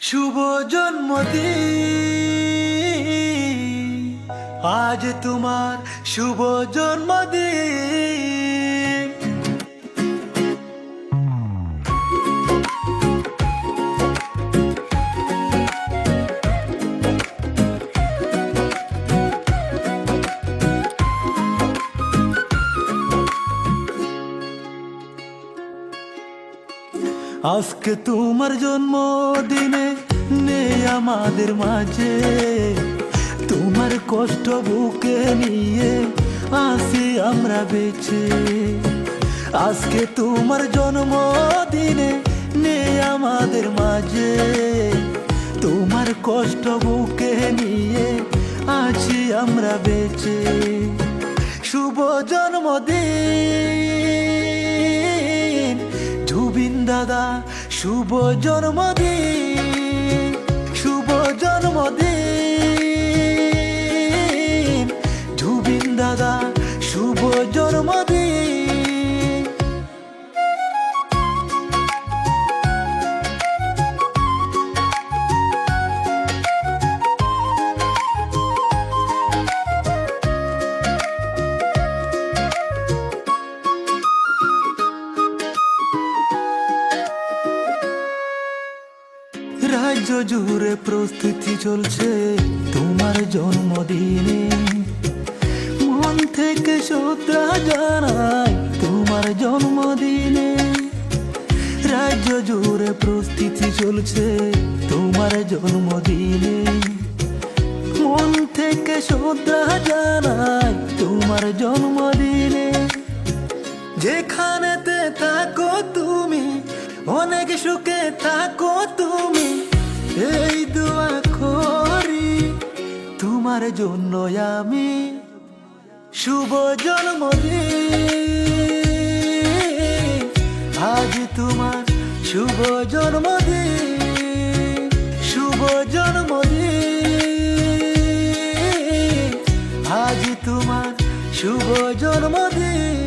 শুভ জন্মদিন। আজ তোমার শুভ জন্মদিন। আজকে তোমার জন্মদিনে নেই আমাদের মাঝে। তোমার কষ্ট বুকে নিয়ে আসি আমরা বেঁচে। আজকে তোমার জন্মদিনে নেই আমাদের মাঝে। তোমার কষ্ট বুকে নিয়ে আছি আমরা বেঁচে। শুভ জন্মদিন। দাদা শুভ জন্মদিন। রাজ্য জুড়ে প্রস্তুতি চলছে তোমার জন্মদিনে। মন থেকে শ্রদ্ধা জানাই তোমার জন্মদিনে। রাজ্য জুড়ে প্রস্তুতি চলছে তোমার জন্মদিনে। মন থেকে শ্রদ্ধা জানাই তোমার জন্মদিনে। যেখানেতে থাকো তুমি, অনেক সুখে থাকো তোমার জন্য আমি শুভ জন্মদিন। আজ তোমার শুভ জন্মদিন শুভ জন্মদিন। আজ তোমার শুভ জন্মদিন।